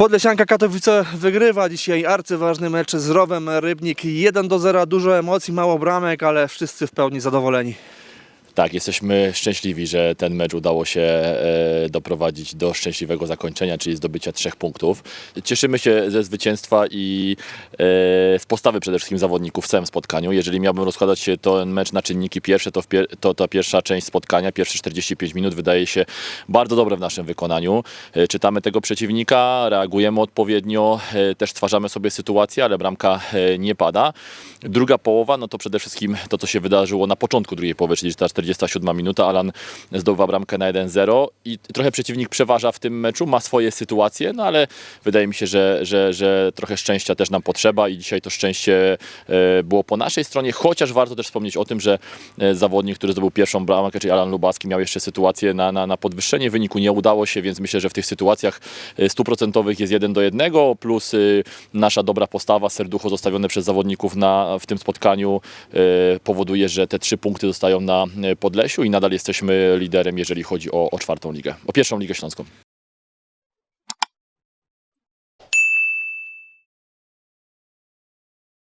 Podlesianka Katowice wygrywa dzisiaj arcyważny mecz z Rowem Rybnik 1 do 0, dużo emocji, mało bramek, ale wszyscy w pełni zadowoleni. Tak, jesteśmy szczęśliwi, że ten mecz udało się e, doprowadzić do szczęśliwego zakończenia, czyli zdobycia trzech punktów. Cieszymy się ze zwycięstwa i e, z postawy przede wszystkim zawodników w całym spotkaniu. Jeżeli miałbym rozkładać się ten mecz na czynniki pierwsze, to, pier- to ta pierwsza część spotkania, pierwsze 45 minut wydaje się bardzo dobre w naszym wykonaniu. E, czytamy tego przeciwnika, reagujemy odpowiednio, też stwarzamy sobie sytuację, ale bramka nie pada. Druga połowa, no to przede wszystkim to, co się wydarzyło na początku drugiej połowy, czyli ta 47 minuta, Alan zdobywa bramkę na 1-0 i trochę przeciwnik przeważa w tym meczu, ma swoje sytuacje, no ale wydaje mi się, że, że, że trochę szczęścia też nam potrzeba i dzisiaj to szczęście e, było po naszej stronie, chociaż warto też wspomnieć o tym, że e, zawodnik, który zdobył pierwszą bramkę, czyli Alan Lubacki, miał jeszcze sytuację na, na, na podwyższenie wyniku, nie udało się, więc myślę, że w tych sytuacjach e, stuprocentowych jest 1 do 1, plus nasza dobra postawa, serducho zostawione przez zawodników na, w tym spotkaniu powoduje, że te trzy punkty zostają na Podlesiu i nadal jesteśmy liderem, jeżeli chodzi o, o czwartą ligę, o pierwszą ligę śląską.